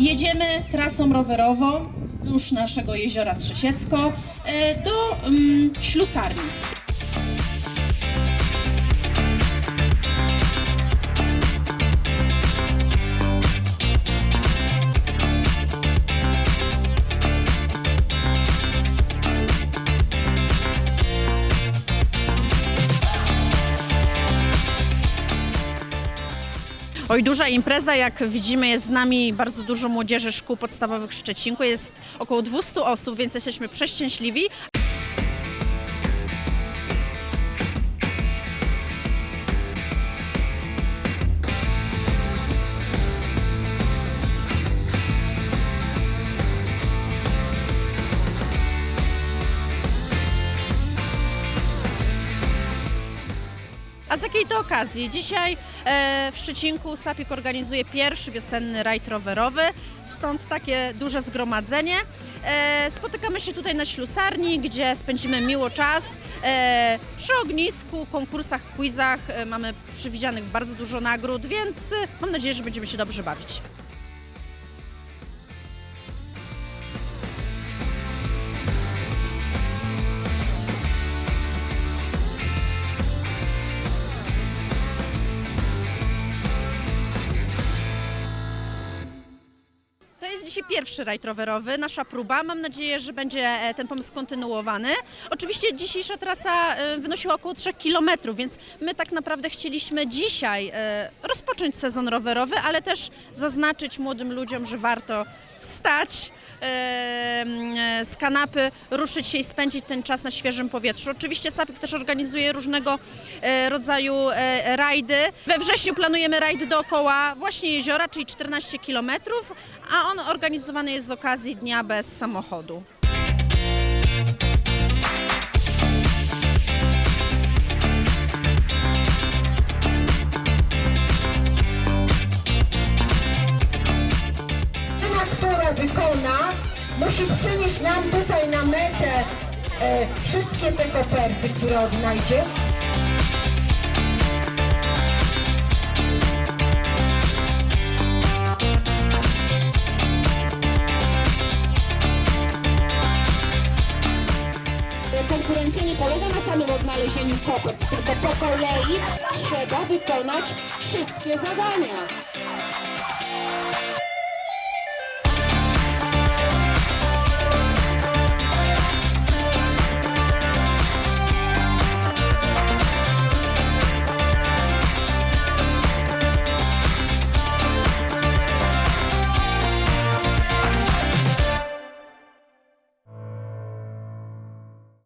Jedziemy trasą rowerową wzdłuż naszego jeziora Trzesiecko e, do mm, Ślusarni. Oj, duża impreza, jak widzimy jest z nami bardzo dużo młodzieży szkół podstawowych w Szczecinku. Jest około 200 osób, więc jesteśmy przeszczęśliwi. A z jakiej to okazji? Dzisiaj e, w Szczecinku Sapik organizuje pierwszy wiosenny rajd rowerowy, stąd takie duże zgromadzenie. E, spotykamy się tutaj na ślusarni, gdzie spędzimy miło czas. E, przy ognisku, konkursach, quizach e, mamy przewidzianych bardzo dużo nagród, więc e, mam nadzieję, że będziemy się dobrze bawić. Dzisiaj pierwszy rajd rowerowy, nasza próba. Mam nadzieję, że będzie e, ten pomysł kontynuowany. Oczywiście dzisiejsza trasa e, wynosiła około 3 km, więc my tak naprawdę chcieliśmy dzisiaj e, rozpocząć sezon rowerowy, ale też zaznaczyć młodym ludziom, że warto wstać z kanapy, ruszyć się i spędzić ten czas na świeżym powietrzu. Oczywiście Sapik też organizuje różnego rodzaju rajdy. We wrześniu planujemy rajd dookoła właśnie jeziora, czyli 14 km, a on organizowany jest z okazji Dnia Bez Samochodu. Wykona, musi przynieść nam tutaj na metę e, wszystkie te koperty, które odnajdzie. konkurencja nie polega na samym odnalezieniu kopert, tylko po kolei trzeba wykonać wszystkie zadania.